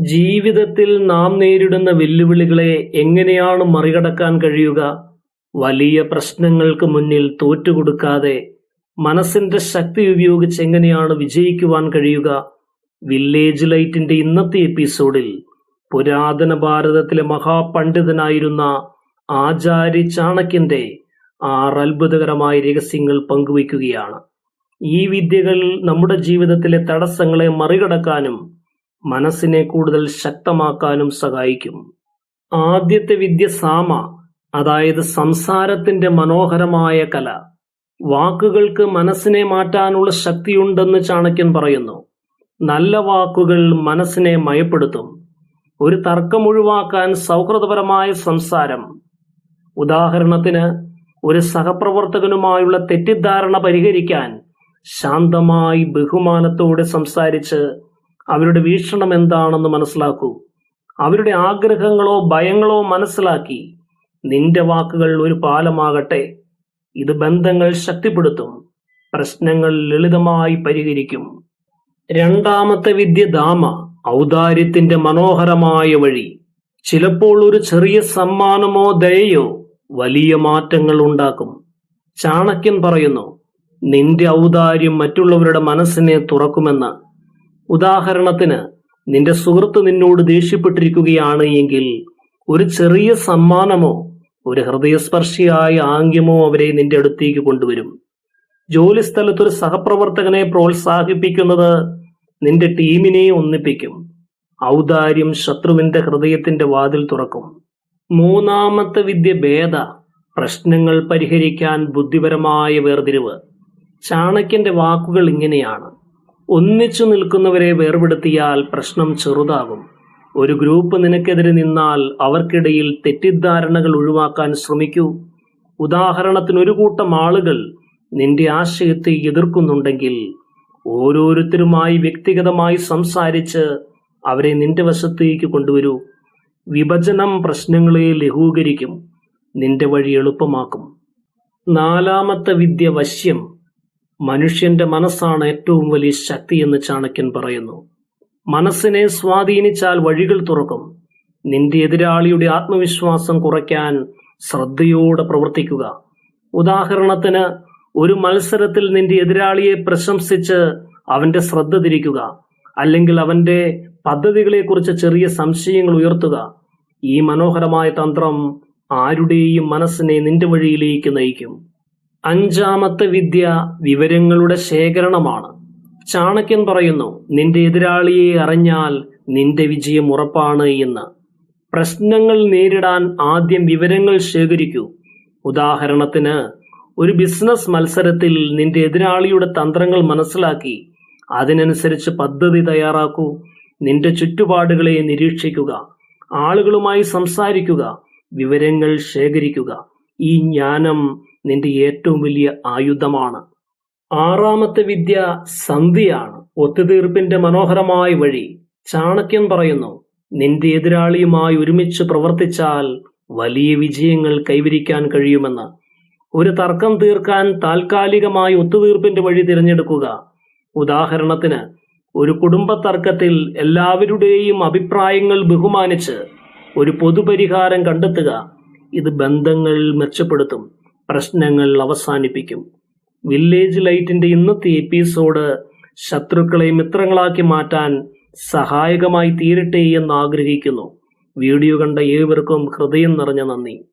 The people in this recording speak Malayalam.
ജീവിതത്തിൽ നാം നേരിടുന്ന വെല്ലുവിളികളെ എങ്ങനെയാണ് മറികടക്കാൻ കഴിയുക? വലിയ പ്രശ്നങ്ങൾക്ക് മുന്നിൽ തോറ്റുകൊടുക്കാതെ മനസ്സിന്റെ ശക്തി ഉപയോഗിച്ച് എങ്ങനെയാണ് വിജയിക്കുവാൻ കഴിയുക? വില്ലേജ് ലൈറ്റിന്റെ ഇന്നത്തെ എപ്പിസോഡിൽ പുരാതന ഭാരതത്തിലെ മഹാപണ്ഡിതനായിരുന്ന ആചാര്യ ചാണക്യന്റെ ആറ് അത്ഭുതകരമായ രഹസ്യങ്ങൾ പങ്കുവയ്ക്കുകയാണ്. ഈ വിദ്യകൾ നമ്മുടെ ജീവിതത്തിലെ തടസ്സങ്ങളെ മറികടക്കാനും മനസ്സിനെ കൂടുതൽ ശക്തമാക്കാനും സഹായിക്കും. ആദ്യത്തെ വിദ്യ സാമ അതായത് സംസാരത്തിന്റെ മനോഹരമായ കല. വാക്കുകൾക്ക് മനസ്സിനെ മാറ്റാനുള്ള ശക്തിയുണ്ടെന്ന് ചാണക്യൻ പറയുന്നു. നല്ല വാക്കുകൾ മനസ്സിനെ മയപ്പെടുത്തും. ഒരു തർക്കം ഒഴിവാക്കാൻ സൗഹൃദപരമായ സംസാരം. ഉദാഹരണത്തിന് ഒരു സഹപ്രവർത്തകനുമായുള്ള തെറ്റിദ്ധാരണ പരിഹരിക്കാൻ ശാന്തമായി ബഹുമാനത്തോടെ സംസാരിച്ച് അവരുടെ വീക്ഷണം എന്താണെന്ന് മനസ്സിലാക്കൂ. അവരുടെ ആഗ്രഹങ്ങളോ ഭയങ്ങളോ മനസ്സിലാക്കി നിന്റെ വാക്കുകൾ ഒരു പാലമാകട്ടെ. ഇത് ബന്ധങ്ങൾ ശക്തിപ്പെടുത്തും പ്രശ്നങ്ങൾ ലളിതമായി പരിഹരിക്കും. രണ്ടാമത്തെ വിദ്യ ദാമ ഔദാര്യത്തിന്റെ മനോഹരമായ വഴി. ചിലപ്പോൾ ഒരു ചെറിയ സമ്മാനമോ ദയയോ വലിയ മാറ്റങ്ങൾ ഉണ്ടാക്കും. ചാണക്യൻ പറയുന്നു നിന്റെ ഔദാര്യം മറ്റുള്ളവരുടെ മനസ്സിനെ തുറക്കുമെന്ന് ഉദാഹരണത്തിന് നിന്റെ സുഹൃത്ത് നിന്നോട് ദേഷ്യപ്പെട്ടിരിക്കുകയാണ് എങ്കിൽ ഒരു ചെറിയ സമ്മാനമോ ഒരു ഹൃദയസ്പർശിയായ ആംഗ്യമോ അവരെ നിന്റെ അടുത്തേക്ക് കൊണ്ടുവരും. ജോലിസ്ഥലത്തൊരു സഹപ്രവർത്തകനെ പ്രോത്സാഹിപ്പിക്കുന്നത് നിന്റെ ടീമിനെ ഒന്നിപ്പിക്കും. ഔദാര്യം ശത്രുവിന്റെ ഹൃദയത്തിന്റെ വാതിൽ തുറക്കും. മൂന്നാമത്തെ വിദ്യ ഭേദ പ്രശ്നങ്ങൾ പരിഹരിക്കാൻ ബുദ്ധിപരമായ വേർതിരിവ്. ചാണക്യന്റെ വാക്കുകൾ ഇങ്ങനെയാണ്. ഒന്നിച്ചു നിൽക്കുന്നവരെ വേർപെടുത്തിയാൽ പ്രശ്നം ചെറുതാകും. ഒരു ഗ്രൂപ്പ് നിനക്കെതിരെ നിന്നാൽ അവർക്കിടയിൽ തെറ്റിദ്ധാരണകൾ ഒഴിവാക്കാൻ ശ്രമിക്കൂ. ഉദാഹരണത്തിന് ഒരു കൂട്ടം ആളുകൾ നിന്റെ ആശയത്തെ എതിർക്കുന്നുണ്ടെങ്കിൽ ഓരോരുത്തരുമായി വ്യക്തിഗതമായി സംസാരിച്ച് അവരെ നിന്റെ വശത്തേക്ക് കൊണ്ടുവരൂ. വിഭജനം പ്രശ്നങ്ങളെ ലഘൂകരിക്കും. നിന്റെ വഴി എളുപ്പമാക്കും. നാലാമത്തെ വിദ്യ വശ്യം. മനുഷ്യന്റെ മനസ്സാണ് ഏറ്റവും വലിയ ശക്തി എന്ന് ചാണക്യൻ പറയുന്നു. മനസ്സിനെ സ്വാധീനിച്ചാൽ വഴികൾ തുറക്കും. നിന്റെ എതിരാളിയുടെ ആത്മവിശ്വാസം കുറയ്ക്കാൻ ശ്രദ്ധയോടെ പ്രവർത്തിക്കുക. ഉദാഹരണത്തിന് ഒരു മത്സരത്തിൽ നിന്റെ എതിരാളിയെ പ്രശംസിച്ച് അവന്റെ ശ്രദ്ധ തിരിക്കുക അല്ലെങ്കിൽ അവന്റെ പദ്ധതികളെക്കുറിച്ച് ചെറിയ സംശയങ്ങൾ ഉയർത്തുക. ഈ മനോഹരമായ തന്ത്രം ആരുടെയും മനസ്സിനെ നിന്റെ വഴിയിലേക്ക് നയിക്കും. അഞ്ചാമത്തെ വിദ്യ വിവരങ്ങളുടെ ശേഖരണമാണ്. ചാണക്യൻ പറയുന്നു നിന്റെ എതിരാളിയെ അറിഞ്ഞാൽ നിന്റെ വിജയം ഉറപ്പാണ് എന്ന്. പ്രശ്നങ്ങൾ നേരിടാൻ ആദ്യം വിവരങ്ങൾ ശേഖരിക്കൂ. ഉദാഹരണത്തിന് ഒരു ബിസിനസ് മത്സരത്തിൽ നിന്റെ എതിരാളിയുടെ തന്ത്രങ്ങൾ മനസ്സിലാക്കി അതിനനുസരിച്ച് പദ്ധതി തയ്യാറാക്കൂ നിന്റെ ചുറ്റുപാടുകളെ നിരീക്ഷിക്കുക ആളുകളുമായി സംസാരിക്കുക വിവരങ്ങൾ ശേഖരിക്കുക. ഈ ജ്ഞാനം നിന്റെ ഏറ്റവും വലിയ ആയുധമാണ്. ആറാമത്തെ വിദ്യ സന്ധിയാണ് ഒത്തുതീർപ്പിന്റെ മനോഹരമായ വഴി ചാണക്യൻ പറയുന്നു നിന്റെ എതിരാളിയുമായി ഒരുമിച്ച് പ്രവർത്തിച്ചാൽ വലിയ വിജയങ്ങൾ കൈവരിക്കാൻ കഴിയുമെന്ന്. ഒരു തർക്കം തീർക്കാൻ താൽക്കാലികമായി ഒത്തുതീർപ്പിന്റെ വഴി തിരഞ്ഞെടുക്കുക. ഉദാഹരണത്തിന് ഒരു കുടുംബ തർക്കത്തിൽ എല്ലാവരുടെയും അഭിപ്രായങ്ങൾ ബഹുമാനിച്ച് ഒരു പൊതുപരിഹാരം കണ്ടെത്തുക. ഇത് ബന്ധങ്ങൾ മെച്ചപ്പെടുത്തും. പ്രശ്നങ്ങൾ അവസാനിപ്പിക്കും. വില്ലേജ് ലൈറ്റിന്റെ ഇന്നത്തെ എപ്പിസോഡ് ശത്രുക്കളെ മിത്രങ്ങളാക്കി മാറ്റാൻ സഹായകമായി തീരട്ടെ എന്ന് ആഗ്രഹിക്കുന്നു. വീഡിയോ കണ്ട ഏവർക്കും ഹൃദയം നിറഞ്ഞ നന്ദി.